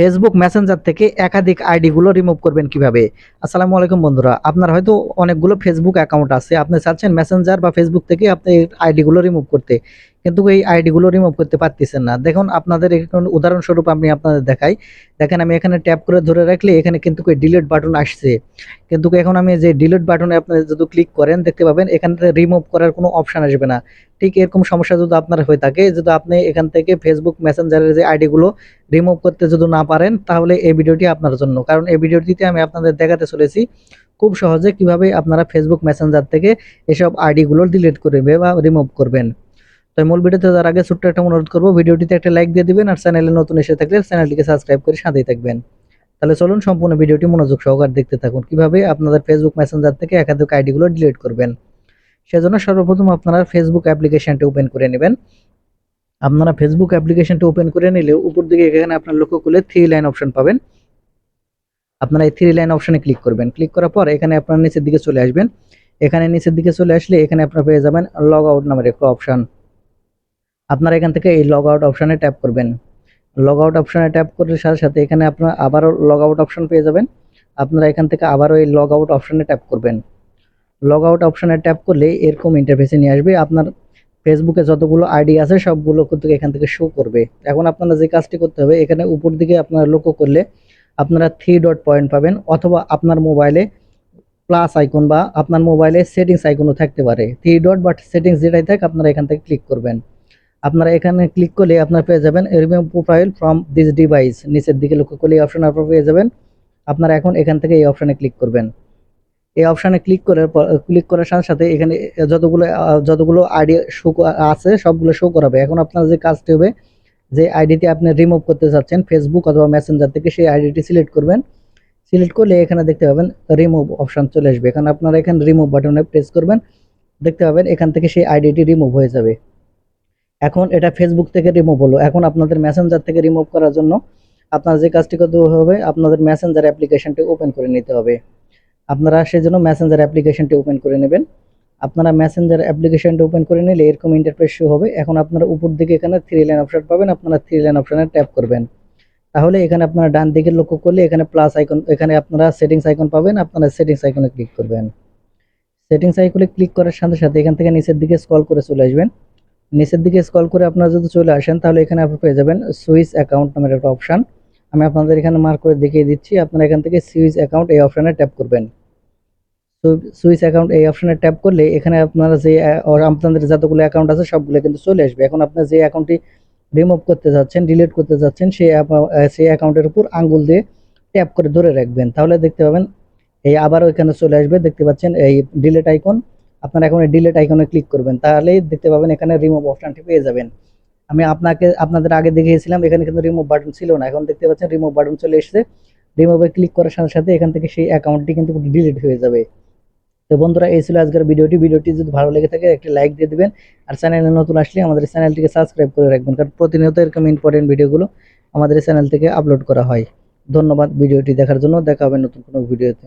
Facebook Messenger থেকে একাধিক আইডিগুলো remove করবেন কীভাবে? আসসালামু আলাইকুম বন্ধুরা, আপনার হয়তো অনেকগুলো ফেসবুক অ্যাকাউন্ট আছে। আপনি চাচ্ছেন মেসেঞ্জার বা ফেসবুক থেকে আপনি আইডিগুলো রিমুভ করতে। কিন্তু এই আইডিগুলো রিমুভ করতে পারতেছেন না। দেখুন, আপনাদের এখন উদাহরণস্বরূপ আমি আপনাদের দেখাই। দেখেন, আমি এখানে ট্যাপ করে ধরে রাখলে এখানে কিন্তু ডিলিট বাটন আসছে। কিন্তু এখন আমি যে ডিলিট বাটনে আপনি যদি ক্লিক করেন, দেখতে পাবেন এখান থেকে রিমুভ করার কোনো অপশন আসবে না। ঠিক এরকম সমস্যা যদি আপনার হয়ে থাকে, যদি আপনি এখান থেকে ফেসবুক মেসেঞ্জারের যে আইডিগুলো রিমুভ করতে যদি না পারেন, তাহলে এই ভিডিওটি আপনার জন্য। কারণ এই ভিডিওটিতে আমি আপনাদের দেখাতে চলেছি খুব সহজে কীভাবে আপনারা ফেসবুক মেসেঞ্জার থেকে এসব আইডিগুলো ডিলিট করবে বা রিমুভ করবেন। তো মূল ভিডিওতে যাওয়ার আগে ছোট্ট একটা অনুরোধ করব, ভিডিওটিতে একটা লাইক দিয়ে দিবেন আর চ্যানেলে নতুন এসে থাকলে চ্যানেলটিকে সাবস্ক্রাইব করে সাথেই থাকবেন। তাহলে চলুন সম্পূর্ণ ভিডিওটি মনোযোগ সহকার দেখতে থাকুন। কীভাবে আপনাদের ফেসবুক মেসেঞ্জার থেকে একাধিক আইডিগুলো ডিলিট করবেন? সেজন্য সর্বপ্রথম আপনারা ফেসবুক অ্যাপ্লিকেশনটি ওপেন করে নেবেন। আপনারা ফেসবুক অ্যাপ্লিকেশনটি ওপেন করে নিলে উপর দিকে এখানে আপনার লক্ষ্য করলে থ্রি লাইন অপশন পাবেন। আপনারা এই থ্রি লাইন অপশনে ক্লিক করবেন। ক্লিক করার পর এখানে আপনার নিচের দিকে চলে আসবেন। এখানে নিচের দিকে চলে আসলে এখানে আপনারা পেয়ে যাবেন লগ আউট নামের একটা অপশন আপনারা এখান থেকে এই লগ আউট অপশানে ট্যাপ করবেন। লগ আউট অপশানে ট্যাপ করার সাথে সাথে এখানে আপনারা আবারও লগ আউট অপশান পেয়ে যাবেন। আপনারা এখান থেকে আবারও এই লগ আউট অপশানে ট্যাপ করবেন। লগ আউট অপশানে ট্যাপ করলে এরকম ইন্টারফেসে নিয়ে আসবে। আপনার ফেসবুকে যতগুলো আইডি আছে, সবগুলো কিন্তু এখান থেকে শো করবে। এখন আপনারা যে কাজটি করতে হবে, এখানে উপর দিকে আপনারা লক্ষ্য করলে আপনারা থ্রি ডট পয়েন্ট পাবেন অথবা আপনার মোবাইলে প্লাস আইকন বা আপনার মোবাইলে সেটিংস আইকনও থাকতে পারে। থ্রি ডট বা সেটিংস যেটাই থাক, আপনারা এখান থেকে ক্লিক করবেন। আপনারা এখানে ক্লিক করলে আপনারা পেয়ে যাবেন remove profile from this device নিচের দিকে লক্ষ্য করলে এই অপশন আপনারা পেয়ে যাবেন। আপনারা এখন এখান থেকে এই অপশানে ক্লিক করবেন। এই অপশানে ক্লিক করার পর ক্লিক করার সাথে সাথে এখানে যতগুলো যতগুলো আইডি শো আছে, সবগুলো শো করাবে। এখন আপনার যে কাজটি হবে, যে আইডিটি আপনি রিমুভ করতে চাচ্ছেন ফেসবুক অথবা মেসেঞ্জার থেকে সেই আইডিটি সিলেক্ট করবেন। সিলেক্ট করলে এখানে দেখতে পাবেন রিমুভ অপশন চলে আসবে। এখানে আপনারা এখানে রিমুভ বাটনে প্রেস করবেন। দেখতে পাবেন এখান থেকে সেই আইডিটি রিমুভ হয়ে যাবে। এখন এটা ফেসবুক থেকে রিমুভ হলো। এখন আপনাদের মেসেঞ্জার থেকে রিমুভ করার জন্য আপনার যে কাজটি করতে হবে, আপনাদের মেসেঞ্জার অ্যাপ্লিকেশনটি ওপেন করে নিতে হবে। আপনারা সেই জন্য মেসেঞ্জার অ্যাপ্লিকেশনটি ওপেন করে নেবেন। আপনারা মেসেঞ্জার অ্যাপ্লিকেশনটি ওপেন করে নিলে এরকম ইন্টারফেস শো হবে। এখন আপনারা উপর দিকে এখানে থ্রি লাইন অপশন পাবেন, আপনারা থ্রি লাইন অপশনে ট্যাপ করবেন। তাহলে এখানে আপনারা ডান দিকে লক্ষ্য করলে এখানে প্লাস আইকন এখানে আপনারা সেটিংস আইকন পাবেন, আপনারা সেটিংস আইকনে ক্লিক করবেন। সেটিংস আইকনে ক্লিক করার সাথে সাথে এখান থেকে নিচের দিকে স্ক্রল করে চলে আসবেন। নিচের দিকে স্কল করে আপনারা যদি চলে আসেন, তাহলে এখানে আপনি পেয়ে যাবেন সুইচ অ্যাকাউন্ট নামের একটা অপশন আমি আপনাদের এখানে মার্ক করে দেখিয়ে দিচ্ছি, আপনারা এখান থেকে সুইচ অ্যাকাউন্ট এই অপশানে ট্যাপ করবেন। সুইচ অ্যাকাউন্ট এই অপশানে ট্যাপ করলে এখানে আপনারা যে আপনাদের যতগুলো অ্যাকাউন্ট আছে, সবগুলো কিন্তু চলে আসবে। এখন আপনার যে অ্যাকাউন্টটি রিমুভ করতে যাচ্ছেন ডিলিট করতে যাচ্ছেন সেই সেই অ্যাকাউন্টের উপর আঙ্গুল দিয়ে ট্যাপ করে ধরে রাখবেন। তাহলে দেখতে পাবেন, এই আবারও এখানে চলে আসবে। দেখতে পাচ্ছেন, এই ডিলেট আইকন আপনারা এখন ডিলেট আইকনে ক্লিক করবেন, তাহলেই দেখতে পাবেন এখানে রিমুভ অপশনটি পেয়ে যাবেন। আমি আপনাকে, আপনাদের আগে দেখিয়েছিলাম, এখানে কিন্তু রিমুভ বাটন ছিল না। এখন দেখতে পাচ্ছেন রিমুভ বাটন চলে এসেছে। রিমুভে ক্লিক করার সাথে সাথে এখান থেকে সেই অ্যাকাউন্টটি কিন্তু ডিলিট হয়ে যাবে। তো বন্ধুরা, এই ছিল আজকের ভিডিওটি। ভিডিওটি যদি ভালো লেগে থাকে, একটি লাইক দিয়ে দেবেন। আর চ্যানেলে নতুন আসলে আমাদের চ্যানেলটিকে সাবস্ক্রাইব করে রাখবেন, কারণ প্রতিনিয়ত এরকম ইম্পর্টেন্ট ভিডিওগুলো আমাদের চ্যানেল থেকে আপলোড করা হয়। ধন্যবাদ ভিডিওটি দেখার জন্য। দেখা হবে নতুন কোনো ভিডিওতে